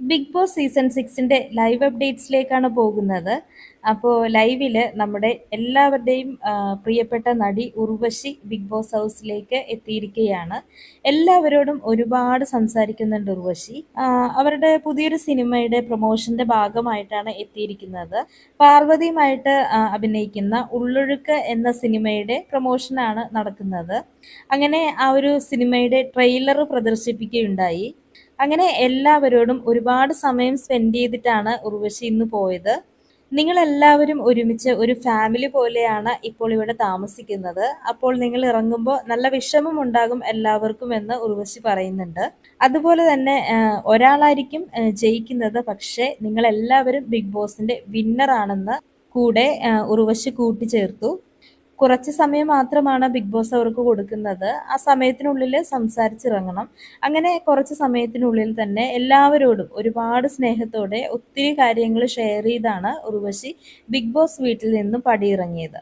Big boss season സിക്സിന്റെ live അപ്ഡേറ്റ്സിലേക്കാണ് പോകുന്നത്. അപ്പോൾ ലൈവിൽ നമ്മുടെ എല്ലാവരുടെയും പ്രിയപ്പെട്ട നടി ഉർവശി ബിഗ് ബോസ് ഹൗസിലേക്ക് എത്തിയിരിക്കുകയാണ്. എല്ലാവരോടും ഒരുപാട് സംസാരിക്കുന്നുണ്ട് ഉർവശി. അവരുടെ പുതിയൊരു സിനിമയുടെ പ്രൊമോഷന്റെ ഭാഗമായിട്ടാണ് എത്തിയിരിക്കുന്നത്. പാർവതിയുമായിട്ട് അഭിനയിക്കുന്ന ഉള്ളൊഴുക്ക് എന്ന സിനിമയുടെ പ്രൊമോഷനാണ് നടക്കുന്നത്. അങ്ങനെ ആ ഒരു സിനിമയുടെ ട്രെയിലർ പ്രദർശിപ്പിക്കുകയുണ്ടായി. അങ്ങനെ എല്ലാവരോടും ഒരുപാട് സമയം സ്പെൻഡ് ചെയ്തിട്ടാണ് ഉർവശി ഇന്ന് പോയത്. നിങ്ങൾ എല്ലാവരും ഒരുമിച്ച് ഒരു ഫാമിലി പോലെയാണ് ഇപ്പോൾ ഇവിടെ താമസിക്കുന്നത്. അപ്പോൾ നിങ്ങൾ ഇറങ്ങുമ്പോൾ നല്ല വിഷമം ഉണ്ടാകും എല്ലാവർക്കും എന്ന് ഉർവശി പറയുന്നുണ്ട്. അതുപോലെ തന്നെ ഒരാളായിരിക്കും ജയിക്കുന്നത്. പക്ഷേ നിങ്ങൾ എല്ലാവരും ബിഗ് ബോസിന്റെ വിന്നറാണെന്ന് കൂടെ ഉർവശി കൂട്ടിച്ചേർത്തു. കുറച്ച് സമയം മാത്രമാണ് ബിഗ് ബോസ് അവർക്ക് കൊടുക്കുന്നത്. ആ സമയത്തിനുള്ളിൽ സംസാരിച്ചിറങ്ങണം. അങ്ങനെ കുറച്ച് സമയത്തിനുള്ളിൽ തന്നെ എല്ലാവരോടും ഒരുപാട് സ്നേഹത്തോടെ ഒത്തിരി കാര്യങ്ങൾ ഷെയർ ചെയ്താണ് ഉർവശി ബിഗ് ബോസ് വീട്ടിൽ നിന്നും പടിയിറങ്ങിയത്.